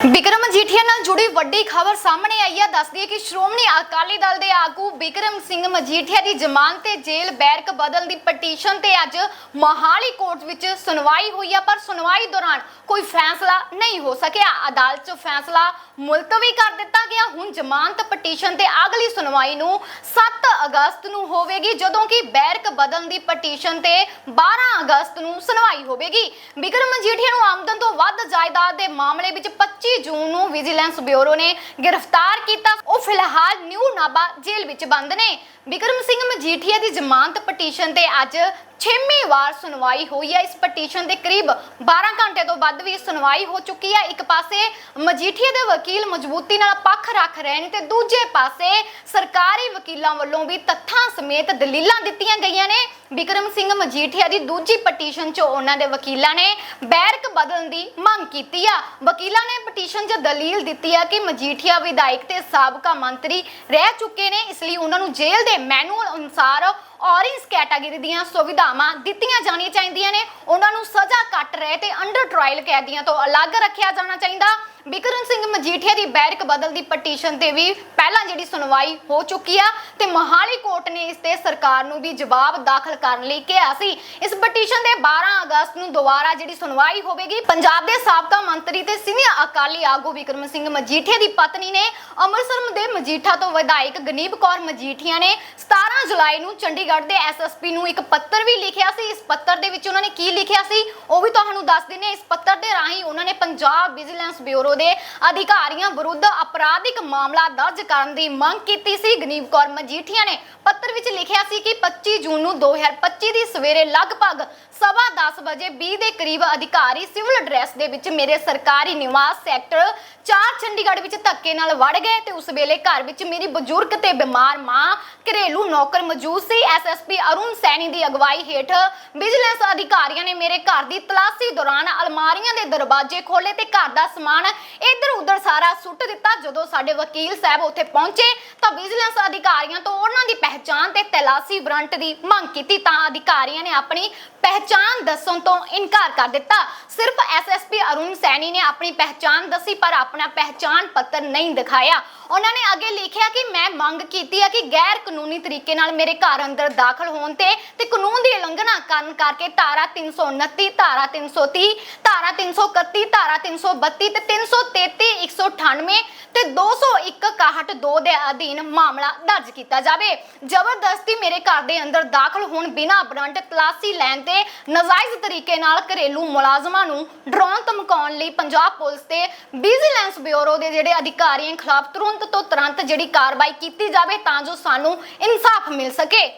ਬਿਕਰਮ ਮਜੀਠੀਆ ਨਾਲ ਜੁੜੀ ਵੱਡੀ ਖਬਰ ਸਾਹਮਣੇ ਆਈ ਹੈ। ਦੱਸਦੀ ਹੈ ਕਿ ਸ਼੍ਰੋਮਣੀ ਅਕਾਲੀ ਦਲ ਦੇ ਆਗੂ ਬਿਕਰਮ ਸਿੰਘ ਮਜੀਠੀਆ ਦੀ ਜ਼ਮਾਨਤ ਤੇ ਜੇਲ੍ਹ ਬੈਰਕ ਬਦਲ ਦੀ ਪਟੀਸ਼ਨ ਤੇ ਅੱਜ ਮਹਾਲੀ ਕੋਰਟ ਵਿੱਚ ਸੁਣਵਾਈ ਹੋਈ ਹੈ। ਪਰ ਸੁਣਵਾਈ ਦੌਰਾਨ ਕੋਈ ਫੈਸਲਾ ਨਹੀਂ ਹੋ ਸਕਿਆ। ਅਦਾਲਤ 'ਚ ਫੈਸਲਾ ਮੁਲਤਵੀ ਕਰ ਦਿੱਤਾ ਗਿਆ। ਹੁਣ ਜ਼ਮਾਨਤ ਪਟੀਸ਼ਨ ਤੇ ਅਗਲੀ ਸੁਣਵਾਈ ਨੂੰ 7 ਅਗਸਤ ਨੂੰ ਹੋਵੇਗੀ, ਜਦੋਂ ਕਿ ਬੈਰਕ ਬਦਲ ਦੀ ਪਟੀਸ਼ਨ ਤੇ 12 ਅਗਸਤ ਨੂੰ ਸੁਣਵਾਈ ਹੋਵੇਗੀ। ਬਿਕਰਮ ਮਜੀਠੀਆ ਨੂੰ ਆਮਦਨ ਤੋਂ ਵੱਧ ਜਾਇਦਾਦ ਦੇ ਮਾਮਲੇ ਵਿੱਚ 25 ਜੂਨ ਨੂੰ ਵਿਜੀਲੈਂਸ ਬਿਊਰੋ ਨੇ ਗ੍ਰਿਫਤਾਰ ਕੀਤਾ। ਉਹ ਫਿਲਹਾਲ ਨਿਊ ਨਾਬਾ ਜੇਲ੍ਹ ਵਿੱਚ ਬੰਦ ਨੇ। ਵਿਕਰਮ ਸਿੰਘ ਮਜੀਠੀਆ ਦੀ ਜ਼ਮਾਨਤ ਪਟੀਸ਼ਨ ਤੇ ਅੱਜ ਛੇਵੀਂ ਵਾਰ ਸੁਣਵਾਈ ਹੋਈ ਹੈ। ਇਸ ਪਟੀਸ਼ਨ ਦੇ ਕਰੀਬ 12 ਘੰਟੇ ਤੋਂ ਵੱਧ ਵੀ ਸੁਣਵਾਈ ਹੋ ਚੁੱਕੀ ਹੈ। ਇੱਕ ਪਾਸੇ ਮਜੀਠੀਆ ਦੇ ਵਕੀਲ ਮਜ਼ਬੂਤੀ ਨਾਲ ਪੱਖ ਰੱਖ ਰਹੇ ਨੇ ਤੇ ਦੂਜੇ ਪਾਸੇ ਸਰਕਾਰੀ ਵਕੀਲਾਂ ਵੱਲੋਂ ਵੀ ਤੱਥਾਂ ਸਮੇਤ ਦਲੀਲਾਂ ਦਿੱਤੀਆਂ ਗਈਆਂ ਨੇ। ਬਿਕਰਮ ਸਿੰਘ ਮਜੀਠੀਆ ਦੀ ਦੂਜੀ ਪਟੀਸ਼ਨ 'ਚ ਉਹਨਾਂ ਦੇ ਵਕੀਲਾਂ ਨੇ ਬੈਰਕ ਬਦਲਣ ਦੀ ਮੰਗ ਕੀਤੀ ਆ। ਵਕੀਲਾਂ ਨੇ ਪਟੀਸ਼ਨ 'ਚ ਦਲੀਲ ਦਿੱਤੀ ਆ ਕਿ ਮਜੀਠੀਆ ਵਿਧਾਇਕ ਤੇ ਸਾਬਕਾ ਮੰਤਰੀ ਰਹਿ ਚੁੱਕੇ ਨੇ, ਇਸ ਲਈ ਉਹਨਾਂ ਨੂੰ ਜੇਲ੍ਹ ਦੇ ਮੈਨੂਅਲ ਅਨੁਸਾਰ ਔਰੇਂਜ ਕੈਟਾਗਰੀ ਦੀਆਂ ਸੁਵਿਧਾਵਾਂ ਦਿੱਤੀਆਂ ਜਾਣੀਆਂ ਚਾਹੀਦੀਆਂ ਨੇ। ਉਹਨਾਂ ਨੂੰ ਸਜ਼ਾ ਕੱਟ ਰਹੇ ਤੇ ਅੰਡਰ ਟ੍ਰਾਇਲ ਕੈਦੀਆਂ ਤੋਂ ਅਲੱਗ ਰੱਖਿਆ ਜਾਣਾ ਚਾਹੀਦਾ। ਵਿਕਰਮ ਸਿੰਘ ਮਜੀਠੀਆ ਦੀ ਬੈਰਕ ਬਦਲ ਦੀ ਪਟੀਸ਼ਨ ਤੇ ਵੀ ਪਹਿਲਾਂ ਜਿਹੜੀ ਸੁਣਵਾਈ ਹੋ ਚੁੱਕੀ ਆ ਤੇ ਮਹਾਲੀ ਕੋਰਟ ਨੇ ਇਸ ਤੇ ਸਰਕਾਰ ਨੂੰ ਵੀ ਜਵਾਬ ਦਾਖਲ ਕਰਨ ਲਈ ਕਿਹਾ ਸੀ। ਇਸ ਪਟੀਸ਼ਨ ਦੇ 12 ਅਗਸਤ ਨੂੰ ਦੁਬਾਰਾ ਜਿਹੜੀ ਸੁਣਵਾਈ ਹੋਵੇਗੀ। ਪੰਜਾਬ ਦੇ ਸਾਬਕਾ ਮੰਤਰੀ ਤੇ ਸੀਨੀਅਰ ਅਕਾਲੀ ਆਗੂ ਬਿਕਰਮ ਸਿੰਘ ਮਜੀਠੀਆ ਦੀ ਪਤਨੀ ਨੇ ਅੰਮ੍ਰਿਤਸਰ ਦੇ ਮਜੀਠਾ ਤੋਂ ਵਿਧਾਇਕ ਗਨੀਬ ਕੌਰ ਮਜੀਠੀਆ ਨੇ 17 ਜੁਲਾਈ ਨੂੰ ਚੰਡੀਗੜ੍ਹ ਦੇ ਐਸਐਸਪੀ ਨੂੰ ਇੱਕ ਪੱਤਰ ਵੀ ਲਿਖਿਆ ਸੀ। ਇਸ ਪੱਤਰ ਦੇ ਵਿੱਚ ਉਹਨਾਂ ਨੇ ਕੀ ਲਿਖਿਆ ਸੀ? ਉਹ ਵੀ ਤੁਹਾਨੂੰ ਦੱਸ ਦਿੰਨੇ ਇਸ ਪੱਤਰ ਦੇ ਰਾਹੀਂ ਉਹਨਾਂ ਨੇ ਪੰਜਾਬ ਵਿਜੀਲੈਂਸ ਬਿਊਰੋ ਦੇ ਅਧਿਕਾਰੀਆਂ ਵਿਰੁੱਧ ਅਪਰਾਧਿਕ ਮਾਮਲਾ ਦਰਜ ਕਰਨ ਦੀ ਮੰਗ ਕੀਤੀ ਸੀ। ਗਨੀਬ ਕੌਰ ਮਜੀਠੀਆ ਨੇ ਪੱਤਰ ਵਿੱਚ ਲਿਖਿਆ ਸੀ ਕਿ 25 ਜੂਨ ਨੂੰ 2025 ਦੀ ਸਵੇਰੇ ਲਗਭਗ ਸਵਾ 10 ਵਜੇ 20 ਦੇ ਕਰੀਬ ਅਧਿਕਾਰੀ ਸਿਵਲ ਡਰੈਸ ਦੇ ਵਿੱਚ ਮੇਰੇ ਸਰਕਾਰੀ ਨਿਵਾਸ ਸੈਕਟਰ 4 ਚੰਡੀਗੜ੍ਹ ਵਿੱਚ ਧੱਕੇ ਨਾਲ ਵੜ ਗਏ ਤੇ ਉਸ ਵੇਲੇ ਘਰ ਵਿੱਚ ਮੇਰੀ ਬਜ਼ੁਰਗ ਤੇ ਬਿਮਾਰ ਮਾਂ ਘਰੇਲੂ ਨੌਕਰ ਮੌਜੂਦ ਸੀ। ਐਸਐਸਪੀ ਅਰੁਣ ਸੈਣੀ ਦੀ ਅਗਵਾਈ ਹੇਠ ਵਿਜੀਲੈਂਸ ਅਧਿਕਾਰੀਆਂ ਨੇ ਮੇਰੇ ਘਰ ਦੀ ਤਲਾਸ਼ੀ ਦੌਰਾਨ ਅਲਮਾਰੀਆਂ ਦੇ ਦਰਵਾਜ਼ੇ ਖੋਲੇ ਤੇ ਘਰ ਦਾ ਸਮਾਨ ਇੱਧਰ ਉੱਧਰ ਸਾਰਾ ਸੁੱਟ ਦਿੱਤਾ। ਜਦੋਂ ਸਾਡੇ ਵਕੀਲ ਸਾਹਿਬ ਉੱਥੇ ਪਹੁੰਚੇ ਤਾਂ ਵਿਜੀਲੈਂਸ ਅਧਿਕਾਰੀਆਂ ਤੋਂ ਉਹਨਾਂ ਦੀ ਪਹਿਚਾਣ ਤੇ ਤਲਾਸ਼ੀ ਵਾਰੰਟ ਦੀ ਮੰਗ ਕੀਤੀ। ਤਾਂ ਅਧਿਕਾਰੀਆਂ ਨੇ ਆਪਣੀ ਪਹਿਚਾਣ ਦੱਸਣ ਤੋਂ ਇਨਕਾਰ ਕਰ ਦਿੱਤਾ। ਸਿਰਫ ਐਸਐਸਪੀ ਅਰੁਣ ਸੈਣੀ ਨੇ ਆਪਣੀ ਪਹਿਚਾਣ ਦੱਸੀ, ਪਰ ਆਪਣਾ ਪਹਿਚਾਣ ਪੱਤਰ ਨਹੀਂ ਦਿਖਾਇਆ। ਉਹਨਾਂ ਨੇ ਅੱਗੇ ਲਿਖਿਆ ਕਿ ਮੈਂ ਮੰਗ ਕੀਤੀ ਹੈ ਕਿ ਗੈਰ ਕਾਨੂੰਨੀ ਤਰੀਕੇ ਨਾਲ ਮੇਰੇ ਘਰ ਅੰਦਰ ਦਾਖਲ ਹੋਣ ਤੇ ਤੇ ਕਾਨੂੰਨ ਦੀ ਉਲੰਘਣਾ ਕਰਨ ਕਰਕੇ ਧਾਰਾ 329 ਧਾਰਾ 330 ਧਾਰਾ 331 ਧਾਰਾ 332 ਤੇ 333 198 ਤੇ 201 61 ਦੇ ਅਧੀਨ ਮਾਮਲਾ ਦਰਜ ਕੀਤਾ ਜਾਵੇ। ਜ਼ਬਰਦਸਤੀ ਮੇਰੇ ਘਰ ਦੇ ਅੰਦਰ ਦਾਖਲ ਹੋਣ ਬਿਨਾਂ ਵਾਰੰਟ ਤਲਾਸ਼ੀ ਲੈਣ ਤੇ ਨਜਾਇਜ਼ ਤਰੀਕੇ ਨਾਲ ਘਰੇਲੂ ਮੁਲਾਜ਼ਮਾਂ ਨੂੰ ਡਰਾਉਣ ਧਮਕਾਉਣ ਲਈ ਪੰਜਾਬ ਪੁਲਿਸ ਤੇ ਵਿਜੀਲੈਂਸ ਬਿਊਰੋ ਦੇ ਜਿਹੜੇ ਅਧਿਕਾਰੀਆਂ ਖਿਲਾਫ ਤੁਰੰਤ ਤੋਂ ਤੁਰੰਤ ਜਿਹੜੀ ਕਾਰਵਾਈ ਕੀਤੀ ਜਾਵੇ ਤਾਂ ਜੋ ਸਾਨੂੰ ਇਨਸਾਫ ਮਿਲ ਸਕੇ।